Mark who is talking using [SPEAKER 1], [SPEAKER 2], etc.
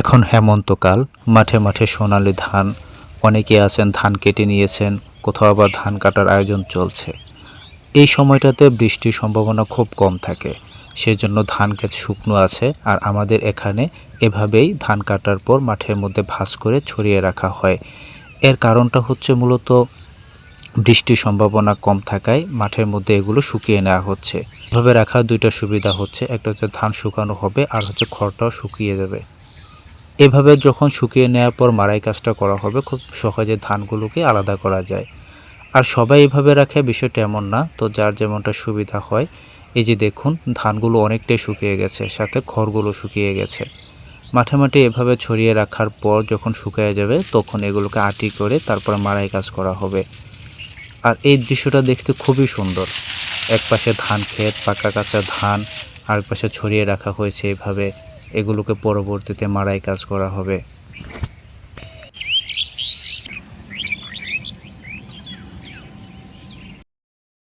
[SPEAKER 1] এখন হেমন্তকাল, মাঠে মাঠে সোনালি ধান। অনেকে আছেন ধান কেটে নিয়েছেন, কোথাও আবার ধান কাটার আয়োজন চলছে। এই সময়টাতে বৃষ্টির সম্ভাবনা খুব কম থাকে, সেজন্য ধান ক্ষেত শুকনো আছে আর আমাদের এখানে এভাবেই ধান কাটার পর মাঠের মধ্যে ভাঁজ করে ছড়িয়ে রাখা হয়। এর কারণটা হচ্ছে মূলত বৃষ্টির সম্ভাবনা কম থাকায় মাঠের মধ্যে এগুলো শুকিয়ে নেওয়া হচ্ছে। এভাবে রাখার দুইটা সুবিধা হচ্ছে, একটা হচ্ছে ধান শুকানো হবে আর হচ্ছে খড়টাও শুকিয়ে যাবে। এভাবে যখন শুকিয়ে নেওয়ার পর মাড়াই কাজটা করা হবে, খুব সহজে ধানগুলোকে আলাদা করা যায়। আর সবাই এভাবে রাখে, বিষয়টা এমন না। তো যার যেমনটা সুবিধা হয়, এই যে দেখুন, ধানগুলো অনেকটাই শুকিয়ে গেছে, সাথে খড়গুলো শুকিয়ে গেছে। মাঠে মাঠে এভাবে ছড়িয়ে রাখার পর যখন শুকিয়ে যাবে, তখন এগুলোকে আটি করে তারপরে মাড়াই কাজ করা হবে। আর এই দৃশ্যটা দেখতে খুবই সুন্দর। এক পাশে ধান ক্ষেত, পাকা কাঁচা ধান আর পাশে ছড়িয়ে রাখা হয়েছে এভাবে। এগুলোকে পরবর্তীতে মাড়াই কাজ করা হবে।